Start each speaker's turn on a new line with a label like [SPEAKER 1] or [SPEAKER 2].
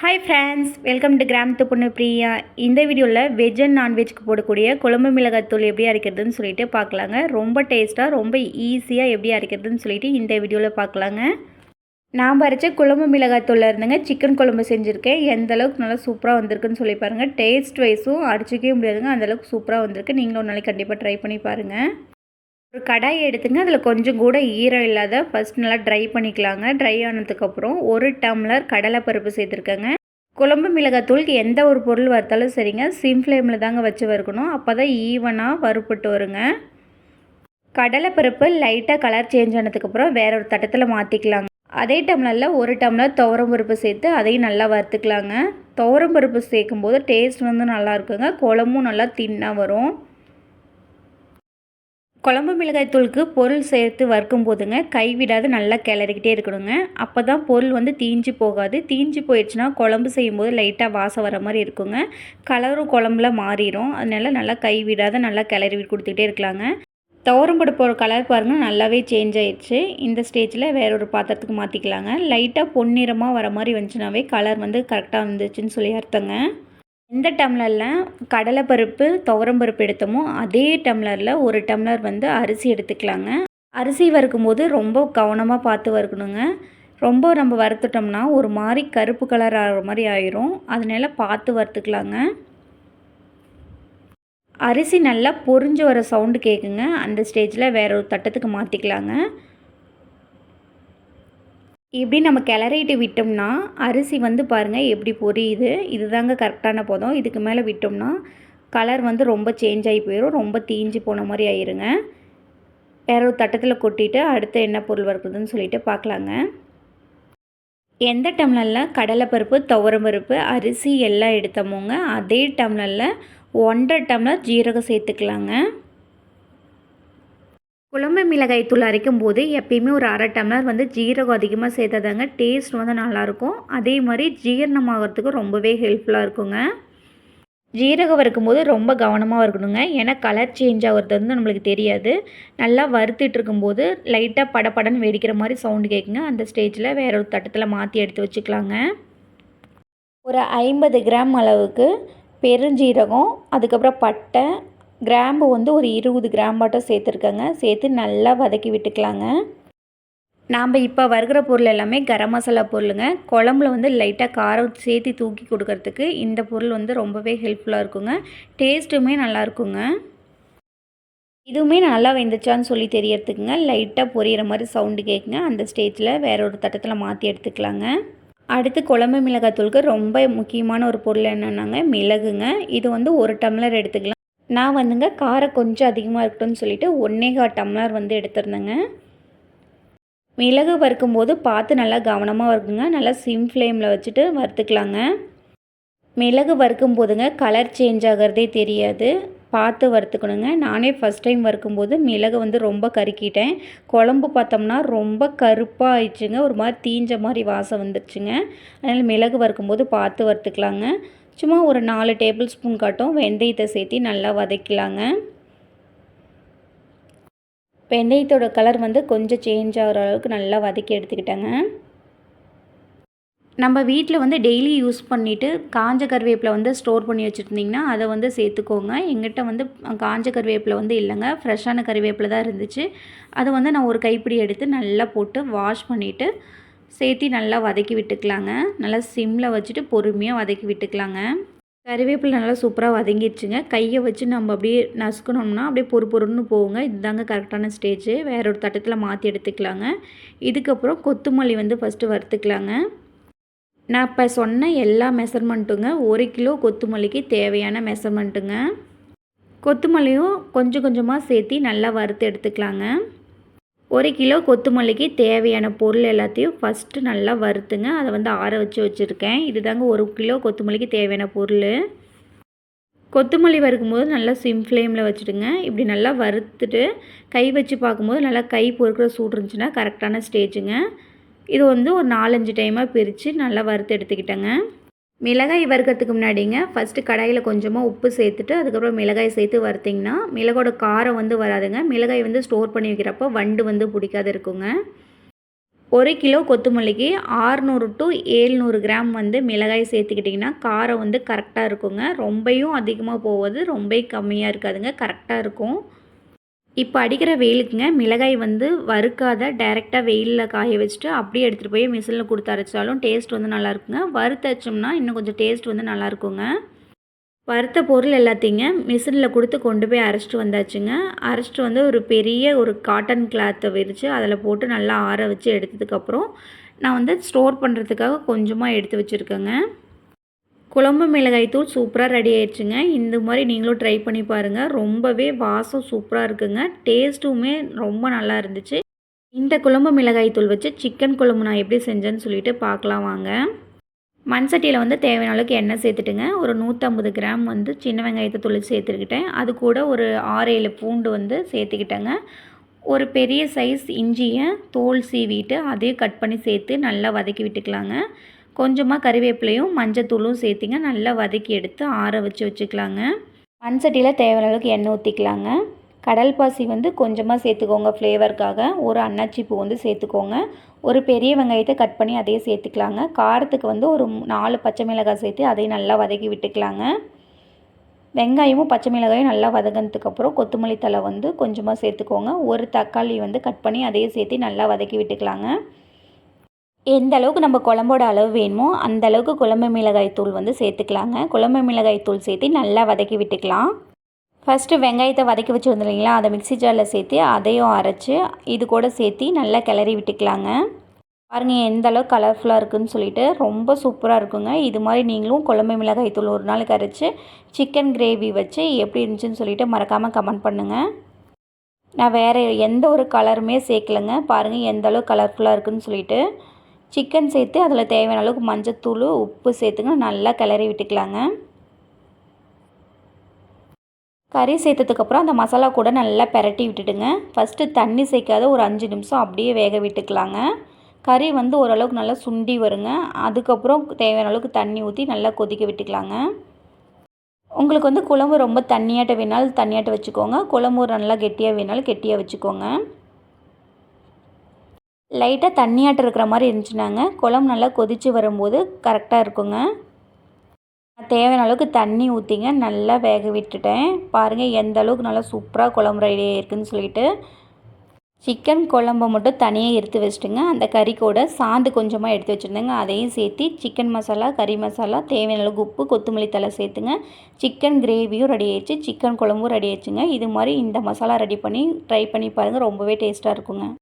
[SPEAKER 1] Hi friends welcome to கிராமத்து பொண்ணு பிரியா இந்த வீடியோவில் வெஜ் அண்ட் நான்வெஜ்க்கு போடக்கூடிய குழம்பு மிளகாத்தூள் எப்படி அரைக்கிறதுன்னு சொல்லிட்டு பார்க்கலாங்க. ரொம்ப டேஸ்ட்டாக ரொம்ப ஈஸியாக எப்படி அரைக்கிறதுன்னு சொல்லிட்டு இந்த வீடியோவில் பார்க்கலாங்க. நான் பறித்த குழம்பு மிளகாத்தூளில் இருந்துங்க சிக்கன் குழம்பு செஞ்சுருக்கேன். எந்த அளவுக்கு நல்லா சூப்பராக வந்திருக்குன்னு சொல்லி பாருங்கள் டேஸ்ட் வைஸும் அடிச்சிக்கவே முடியாதுங்க அந்தளவுக்கு சூப்பராக வந்திருக்கு. நீங்களும் ஒரு நாளைக்கு கண்டிப்பாக ட்ரை பண்ணி பாருங்கள் ஒரு கடாய் எடுத்துங்க. அதில் கொஞ்சம் கூட ஈரம் இல்லாத ஃபஸ்ட் நல்லா ட்ரை பண்ணிக்கலாங்க. ட்ரை ஆனதுக்கப்புறம் ஒரு டம்ளர் கடலைப்பருப்பு சேர்த்துருக்கேங்க. குழம்பு மிளகாத்தூளுக்கு எந்த ஒரு பொருள் வறுத்தாலும் சரிங்க. சிம் ஃப்ளேமில் தாங்க வச்சு வறுக்கணும். அப்போ தான் ஈவனாக வறுப்பட்டு வருங்க. கடலைப்பருப்பு லைட்டாக கலர் சேஞ்ச் ஆனதுக்கப்புறம் வேற ஒரு தட்டத்தில் மாற்றிக்கலாங்க அதே டம்ளரில் ஒரு டம்ளர் துவரம் பருப்பு சேர்த்து அதையும் நல்லா வறுத்துக்கலாங்க. துவரம் பருப்பு சேர்க்கும் போது டேஸ்ட் வந்து நல்லா இருக்குங்க. குழம்பும் நல்லா தின்னாக வரும். குழம்பு மிளகாய் தூளுக்கு பொருள் சேர்த்து வறுக்கும் போதுங்க. கைவிடாது நல்லா கிளறிக்கிட்டே இருக்கணுங்க. அப்போ தான் பொருள் வந்து தீஞ்சு போகாது. தீஞ்சு போயிடுச்சுன்னா குழம்பு செய்யும்போது லைட்டாக வாசம் வர மாதிரி இருக்குங்க. கலரும் குழம்புல மாறிடும் அதனால நல்லா கைவிடாத நல்லா கிளறி கொடுத்துக்கிட்டே இருக்கலாங்க. துவரம்பருப்போட கலர் பாருங்கள் நல்லாவே சேஞ்ச் ஆயிடுச்சு. இந்த ஸ்டேஜில் வேற ஒரு பாத்திரத்துக்கு மாற்றிக்கலாங்க லைட்டாக பொன்னிறமாக வர மாதிரி வந்துச்சுனாவே கலர் வந்து கரெக்டாக வந்துச்சுன்னு சொல்லி அர்த்தங்க. எந்த டம்ளரில் கடலைப்பருப்பு துவரம்பருப்பு எடுத்தோமோ அதே டம்ளரில் ஒரு டம்ளர் வந்து அரிசி எடுத்துக்கலாங்க. அரிசி வறுக்கும்போது ரொம்ப கவனமாக பார்த்து வறுக்கணுங்க. ரொம்ப நம்ம வறுத்துட்டோம்னா ஒரு மாதிரி கருப்பு கலர் ஆகிற மாதிரி ஆயிரும். அதனால பார்த்து வறுத்துக்கலாங்க. அரிசி நல்லா பொறிஞ்சு வர சவுண்டு கேட்குங்க அந்த ஸ்டேஜில் வேற ஒரு தட்டத்துக்கு மாற்றிக்கலாங்க இப்படி நம்ம கிளறிட்டு விட்டோம்னா அரிசி வந்து பாருங்கள் எப்படி பொரியுது. இதுதாங்க கரெக்டான போதும். இதுக்கு மேலே விட்டோம்னா கலர் வந்து ரொம்ப சேஞ்ச் ஆகி போயிடும் ரொம்ப தீஞ்சு போன மாதிரி ஆயிருங்க. வேற ஒரு தட்டத்தில் கொட்டிட்டு அடுத்து என்ன பொருள் வருதுன்னு சொல்லிட்டு பார்க்கலாங்க எந்த டம்ளரில் கடலைப்பருப்பு துவரம்பருப்பு அரிசி எல்லாம் எடுத்தோமோங்க அதே டம்ளரில் ஒன்றரை டம்ளர் ஜீரகம் சேர்த்துக்கலாங்க. குழம்பு மிளகாய் தூள் அரைக்கும் போது எப்பயுமே ஒரு அரை டம்ளர் வந்து ஜீரகம் அதிகமாக சேர்த்தாதாங்க டேஸ்ட் வந்து நல்லாயிருக்கும். அதே மாதிரி ஜீரணமாகறதுக்கு ரொம்பவே ஹெல்ப்ஃபுல்லாக இருக்குங்க. ஜீரகம் வறுக்கும்போது ரொம்ப கவனமாக இருக்கணுங்க. ஏன்னா கலர் சேஞ்ச் ஆகிறது வந்து நம்மளுக்கு தெரியாது. நல்லா வறுத்துட்டு இருக்கும்போது லைட்டாக படப்படன்னு வெடிக்கிற மாதிரி சவுண்டு கேட்குங்க அந்த ஸ்டேஜில் வேற ஒரு தட்டத்தில் மாற்றி எடுத்து வச்சுக்கலாங்க. ஒரு ஐம்பது கிராம் அளவுக்கு பெருஞ்சீரகம் அதுக்கப்புறம் பட்டை கிராம்பு வந்து ஒரு இருபது கிராம் மட்டும் சேர்த்துருக்கேங்க. சேர்த்து நல்லா வதக்கி விட்டுக்கலாங்க. நாம் இப்போ வருகிற பொருள் எல்லாமே கரம் மசாலா பொருளுங்க. குழம்புல வந்து லைட்டாக காரம் சேர்த்து தூக்கி கொடுக்கறதுக்கு இந்த பொருள் வந்து ரொம்பவே ஹெல்ப்ஃபுல்லாக இருக்குங்க. டேஸ்ட்டுமே நல்லா இருக்குங்க. இதுவுமே நல்லா வெந்துச்சான்னு சொல்லி தெரியறதுக்குங்க. லைட்டாக பொரியிற மாதிரி சவுண்டு கேட்குங்க அந்த ஸ்டேஜில் வேற ஒரு தட்டத்தில் மாற்றி எடுத்துக்கலாங்க. அடுத்து குழம்பு மிளகாத்தூளுக்கு ரொம்ப முக்கியமான ஒரு பொருள் என்னென்னாங்க? மிளகுங்க. இது வந்து ஒரு டம்ளர் எடுத்துக்கலாம். நான் வந்துங்க காரம் கொஞ்சம் அதிகமாக இருக்கட்டும்னு சொல்லிட்டு ஒன்றே டம்ளர் வந்து எடுத்திருந்தேங்க. மிளகு வறுக்கும்போது பார்த்து நல்லா கவனமாக வறுக்குங்க. நல்லா சிம் ஃப்ளேமில் வச்சுட்டு வறுத்துக்கலாங்க. மிளகு வறுக்கும் போதுங்க கலர் சேஞ்ச் ஆகிறதே தெரியாது. பார்த்து வறுத்துக்கணுங்க. நானே ஃபஸ்ட் டைம் வறுக்கும்போது மிளகு வந்து ரொம்ப கருக்கிட்டேன். குழம்பு பார்த்தோம்னா ரொம்ப கருப்பாக ஆயிடுச்சுங்க. ஒரு மாதிரி தீஞ்ச மாதிரி வாசம் வந்துடுச்சுங்க அதனால் மிளகு வறுக்கும்போது பார்த்து வறுத்துக்கலாங்க. சும்மா ஒரு நாலு டேபிள் ஸ்பூன் காட்டும். வெந்தயத்தை சேர்த்து நல்லா வதக்கலாங்க. வெந்தயத்தோட கலர் வந்து கொஞ்சம் சேஞ்ச் ஆகிற அளவுக்கு நல்லா வதக்கி எடுத்துக்கிட்டேங்க. நம்ம வீட்டில் வந்து டெய்லி யூஸ் பண்ணிவிட்டு காஞ்ச கருவேப்பிலை வந்து ஸ்டோர் பண்ணி வச்சுருந்திங்கன்னா அதை வந்து சேர்த்துக்கோங்க. எங்கிட்ட வந்து காஞ்ச கருவேப்பிலை வந்து இல்லைங்க. ஃப்ரெஷ்ஷான கருவேப்பிலை தான் இருந்துச்சு. அதை வந்து நான் ஒரு கைப்பிடி எடுத்து நல்லா போட்டு வாஷ் பண்ணிவிட்டு சேர்த்து நல்லா வதக்கி விட்டுக்கலாங்க. நல்லா சிம்மில் வச்சுட்டு பொறுமையாக வதக்கி விட்டுக்கலாங்க. கறிவேப்பிலை நல்லா சூப்பராக வதங்கிடுச்சுங்க. கையை வச்சு நம்ம அப்படியே நசுக்கணும்னா அப்படியே பொறு பொறுன்னு போவோங்க இதுதாங்க கரெக்டான ஸ்டேஜ் வேற ஒரு தட்டத்தில் மாற்றி எடுத்துக்கலாங்க. இதுக்கப்புறம் கொத்துமல்லி வந்து ஃபஸ்ட்டு வறுத்துக்கலாங்க. நான் இப்போ சொன்ன எல்லா மெஷர்மெண்ட்டுங்க ஒரு கிலோ கொத்துமல்லிக்கு தேவையான மெஷர்மெண்ட்டுங்க கொத்துமல்லியும் கொஞ்சம் கொஞ்சமாக சேர்த்து நல்லா வறுத்து எடுத்துக்கலாங்க. ஒரு கிலோ கொத்தமல்லிக்கு தேவையான பொருள் எல்லாத்தையும் ஃபஸ்ட்டு நல்லா வறுத்துங்க. அதை வந்து ஆற வச்சு வச்சுருக்கேன். இது தாங்க ஒரு கிலோ கொத்தமல்லிக்கு தேவையான பொருள். கொத்தமல்லி வறுக்கும்போது நல்லா சிம் ஃப்ளேமில் வச்சுடுங்க. இப்படி நல்லா வறுத்துட்டு கை வச்சு பார்க்கும்போது நல்லா கை பொறுக்கிற சூடு இருந்துச்சுன்னா கரெக்டான ஸ்டேஜுங்க இது வந்து ஒரு நாலஞ்சு டைமாக பிரித்து நல்லா வறுத்து எடுத்துக்கிட்டேங்க. மிளகாய் வறுக்கிறதுக்கு முன்னாடிங்க ஃபஸ்ட்டு கடாயில் கொஞ்சமாக உப்பு சேர்த்துட்டு அதுக்கப்புறம் மிளகாய் சேர்த்து வறுத்திங்கன்னா மிளகோட காரம் வந்து வராதுங்க. மிளகாய் வந்து ஸ்டோர் பண்ணி வைக்கிறப்போ வண்டு வந்து பிடிக்காது இருக்குங்க. ஒரு கிலோ கொத்தமல்லிக்கு ஆறுநூறு டு ஏழ்நூறு கிராம் வந்து மிளகாய் சேர்த்துக்கிட்டிங்கன்னா காரம் வந்து கரெக்டாக இருக்குங்க. ரொம்பையும் அதிகமாக போவது ரொம்ப கம்மியாக இருக்காதுங்க. கரெக்டாக இருக்கும். இப்போ அடிக்கிற வெயிலுக்குங்க மிளகாய் வந்து வறுக்காத டைரெக்டாக வெயிலில் காய வச்சுட்டு அப்படியே எடுத்துகிட்டு போய் மிஷினில் கொடுத்து அரைச்சாலும் டேஸ்ட் வந்து நல்லாயிருக்குங்க வறுத்தச்சோம்னா இன்னும் கொஞ்சம் டேஸ்ட் வந்து நல்லாயிருக்குங்க வறுத்த பொருள் எல்லாத்தையுங்க மிஷினில் கொடுத்து கொண்டு போய் அரைச்சிட்டு வந்தாச்சுங்க. அரைச்சிட்டு வந்து ஒரு பெரிய ஒரு காட்டன் கிளாத்தை விரித்து அதில் போட்டு நல்லா ஆற வச்சு எடுத்ததுக்கப்புறம் நான் வந்து ஸ்டோர் பண்ணுறதுக்காக கொஞ்சமாக எடுத்து வச்சுருக்கேங்க. குழம்பு மிளகாய் தூள் சூப்பராக ரெடி ஆயிடுச்சுங்க. இந்த மாதிரி நீங்களும் ட்ரை பண்ணி பாருங்கள் ரொம்பவே வாசம் சூப்பராக இருக்குங்க. டேஸ்ட்டுமே ரொம்ப நல்லா இருந்துச்சு. இந்த குழம்பு மிளகாய்த்தூள் வச்சு சிக்கன் குழம்பு நான் எப்படி செஞ்சேன்னு சொல்லிட்டு பார்க்கலாம் வாங்க. மண் சட்டியில் வந்து தேவையான அளவுக்கு எண்ணெய் சேர்த்துட்டுங்க. ஒரு நூற்றம்பது கிராம் வந்து சின்ன வெங்காயத்தை தூள் சேர்த்துக்கிட்டேன். அது கூட ஒரு ஆறு ஏழு பூண்டு வந்து சேர்த்துக்கிட்டேங்க. ஒரு பெரிய சைஸ் இஞ்சியை தோல் சீவிட்டு அதையும் கட் பண்ணி சேர்த்து நல்லா வதக்கி விட்டுக்கலாங்க. கொஞ்சமாக கறிவேப்பிலையும் மஞ்சத்தூளும் சேர்த்திங்க. நல்லா வதக்கி எடுத்து ஆற வச்சு வச்சுக்கலாங்க. மண் சட்டியில் தேவையான அளவுக்கு எண்ணெய் ஊற்றிக்கலாங்க கடல் பாசி வந்து கொஞ்சமாக சேர்த்துக்கோங்க ஃப்ளேவருக்காக ஒரு அன்னாச்சி பூ வந்து சேர்த்துக்கோங்க. ஒரு பெரிய வெங்காயத்தை கட் பண்ணி அதையே சேர்த்துக்கலாங்க. காரத்துக்கு வந்து ஒரு நாலு பச்சை மிளகாய் சேர்த்து அதையும் நல்லா வதக்கி விட்டுக்கலாங்க. வெங்காயமும் பச்சை மிளகாயும் நல்லா வதங்கினதுக்கப்புறம் கொத்தமல்லி தலை வந்து கொஞ்சமாக சேர்த்துக்கோங்க. ஒரு தக்காளி வந்து கட் பண்ணி அதையே சேர்த்து நல்லா வதக்கி விட்டுக்கலாங்க. எந்த அளவுக்கு நம்ம குழம்போட அளவு வேணுமோ அந்த அளவுக்கு குழம்பு மிளகாய் தூள் வந்து சேர்த்துக்கலாங்க. குழம்பு மிளகாய் தூள் சேர்த்து நல்லா வதக்கி விட்டுக்கலாம். ஃபஸ்ட்டு வெங்காயத்தை வதக்கி வச்சுருந்தோம் இல்லைங்களா? அதை மிக்ஸி ஜாரில் சேர்த்து அதையும் அரைச்சி இது கூட சேர்த்து நல்லா கிளறி விட்டுக்கலாங்க. பாருங்கள் எந்த அளவுக்கு கலர்ஃபுல்லாக இருக்குதுன்னு சொல்லிட்டு ரொம்ப சூப்பராக இருக்குங்க. இது மாதிரி நீங்களும் குழம்பு மிளகாய் தூள் ஒரு நாளைக்கு அரைச்சி சிக்கன் கிரேவி வச்சு எப்படி இருந்துச்சுன்னு சொல்லிட்டு மறக்காமல் கமெண்ட் பண்ணுங்கள் நான் வேறு எந்த ஒரு கலருமே சேர்க்கலைங்க. பாருங்கள் எந்த அளவுக்கு கலர்ஃபுல்லாக இருக்குதுன்னு சொல்லிட்டு. சிக்கன் சேர்த்து அதில் தேவையான அளவுக்கு மஞ்சத்தூள் உப்பு சேர்த்துங்க. நல்லா கிளறி விட்டுக்கலாங்க. கறி சேர்த்ததுக்கப்புறம் அந்த மசாலா கூட நல்லா பெரட்டி விட்டுடுங்க. ஃபஸ்ட்டு தண்ணி சேர்க்காத ஒரு அஞ்சு நிமிஷம் அப்படியே வேக விட்டுக்கலாங்க. கறி வந்து ஓரளவுக்கு நல்லா சுண்டி வருங்க. அதுக்கப்புறம் தேவையான அளவுக்கு தண்ணி ஊற்றி நல்லா கொதிக்க விட்டுக்கலாங்க. உங்களுக்கு வந்து குழம்பு ரொம்ப தண்ணியாட்ட வேணாலும் தண்ணியாட்ட வச்சுக்கோங்க. குழம்பு நல்லா கெட்டியாக வேணாலும் கெட்டியாக வச்சுக்கோங்க. லைட்டாக தண்ணியாட்டம் இருக்கிற மாதிரி இருந்துச்சுனாங்க. குழம்பு நல்லா கொதித்து வரும்போது கரெக்டாக இருக்குங்க. தேவையான அளவுக்கு தண்ணி ஊற்றிங்க நல்லா வேக விட்டுட்டேன். பாருங்கள் எந்த அளவுக்கு நல்லா சூப்பராக குழம்பு ரெடி இருக்குதுன்னு சொல்லிட்டு. சிக்கன் குழம்பை மட்டும் தனியாக எடுத்து வச்சுட்டுங்க. அந்த கறி கூட சாந்து கொஞ்சமாக எடுத்து வச்சுருந்தேங்க. அதையும் சேர்த்து சிக்கன் மசாலா கறி மசாலா தேவையான அளவுக்கு உப்பு கொத்தமல்லி தலை சேர்த்துங்க. சிக்கன் கிரேவியும் ரெடி ஆயிடுச்சு. சிக்கன் குழம்பும் ரெடி ஆயிடுச்சுங்க. இது மாதிரி இந்த மசாலா ரெடி பண்ணி ட்ரை பண்ணி பாருங்கள் ரொம்பவே டேஸ்ட்டாக இருக்குங்க.